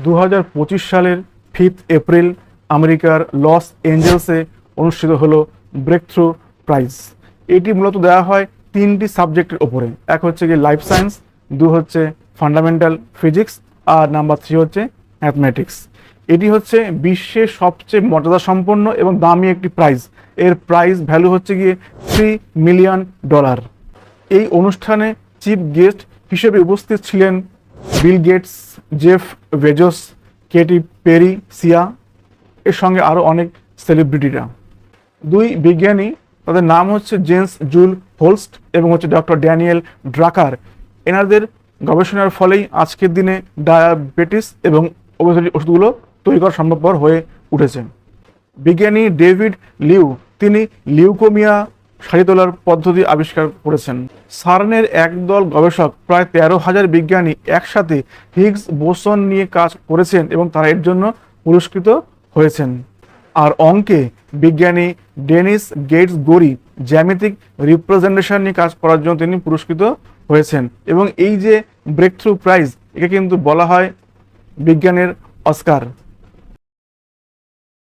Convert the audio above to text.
দু হাজার পঁচিশ সালের ফিফথ এপ্রিল আমেরিকার লস এঞ্জেলসে অনুষ্ঠিত হলো ব্রেক থ্রু প্রাইজ এটি মূলত দেওয়া হয় তিনটি সাবজেক্টের ওপরে এক হচ্ছে কি লাইফ সায়েন্স দু হচ্ছে ফান্ডামেন্টাল ফিজিক্স আর নাম্বার থ্রি হচ্ছে ম্যাথমেটিক্স এটি হচ্ছে বিশ্বের সবচেয়ে মর্যাদা সম্পন্ন এবং দামি একটি প্রাইজ এর প্রাইজ ভ্যালু হচ্ছে গিয়ে থ্রি মিলিয়ন ডলার এই অনুষ্ঠানে চিফ গেস্ট হিসেবে উপস্থিত ছিলেন Bill Gates, Jeff Bezos, Katy Perry, Sia, এর সঙ্গে আরও অনেক সেলিব্রিটিরা দুই বিজ্ঞানী, তাদের নাম হচ্ছে জেন্স জুল হোলস্ট এবং হচ্ছে ডক্টর ড্যানিয়েল ড্রাকার। এনাদের গবেষণার ফলেই আজকের দিনে ডায়াবেটিস এবং ওষুধগুলো তৈরি করা সম্ভবপর হয়ে উঠেছে। বিজ্ঞানী ডেভিড লিউ, তিনি লিউকোমিয়া সারিয়ে তোলার পদ্ধতি আবিষ্কার করেছেন। সার্নের একদল গবেষক প্রায় তেরো হাজার বিজ্ঞানী একসাথে হিগস বোসন নিয়ে কাজ করেছেন এবং তারা এর জন্য পুরস্কৃত হয়েছেন। আর অঙ্কে বিজ্ঞানী ডেনিস গেটস গরি জ্যামিতিক রিপ্রেজেন্টেশন নিয়ে কাজ করার জন্য তিনি পুরস্কৃত হয়েছেন এবং এই যে ব্রেক থ্রু প্রাইজ একে কিন্তু বলা হয় বিজ্ঞানের অস্কার।